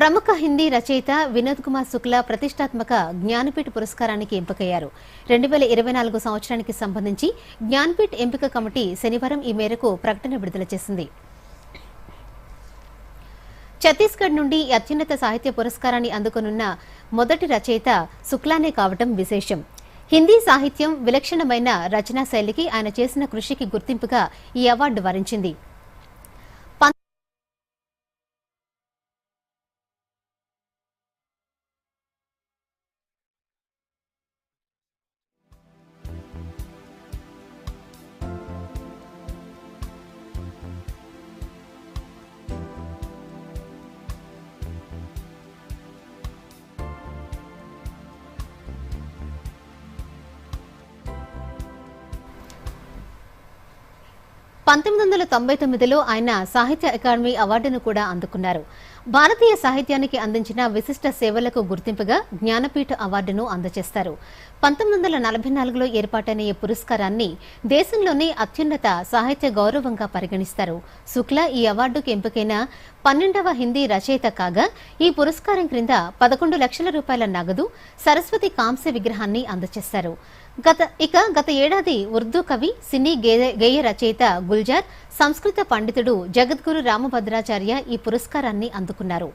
ప్రముఖ హిందీ రచయిత వినోద్ కుమార్ శుక్లా ప్రతిష్టాత్మక జ్ఞానపీఠ పురస్కారానికి ఎంపికయ్యారు. రెండు వేల ఇరవై నాలుగు సంవత్సరానికి సంబంధించి జ్ఞానపీఠ్ ఎంపిక కమిటీ శనివారం ఈ మేరకు ప్రకటన విడుదల చేసింది. ఛత్తీస్గఢ్ నుండి అత్యున్నత సాహిత్య పురస్కారాన్ని అందుకొనున్న మొదటి రచయిత శుక్లానే కావటం విశేషం. హిందీ సాహిత్యం విలక్షణమైన రచనా శైలికి ఆయన చేసిన కృషికి గుర్తింపుగా ఈ అవార్డు వరించింది. పంతొమ్మిది వందల తొంభై తొమ్మిదిలో ఆయన సాహిత్య అకాడమీ అవార్డును కూడా అందుకున్నారు. భారతీయ సాహిత్యానికి అందించిన విశిష్ట సేవలకు గుర్తింపుగా జ్ఞానపీఠ అవార్డును అందజేస్తారు. పంతొమ్మిది వందల నలభై నాలుగులో ఏర్పాటైన ఈ పురస్కారాన్ని దేశంలోనే అత్యున్నత సాహిత్య గౌరవంగా పరిగణిస్తారు. శుక్లా ఈ అవార్డుకు ఎంపికైన పన్నెండవ హిందీ రచయిత కాగా ఈ పురస్కారం క్రింద పదకొండు లక్షల రూపాయల నగదు సరస్వతి కాంస్య విగ్రహాన్ని అందజేస్తారు. గత ఇక గత ఏడాది ఉర్దూ కవి సినీ గేయ గేయ రచయిత గుల్జార్ సంస్కృత పండితుడు జగద్గురు రామభద్రాచార్య ఈ పురస్కారాన్ని అందుకున్నారు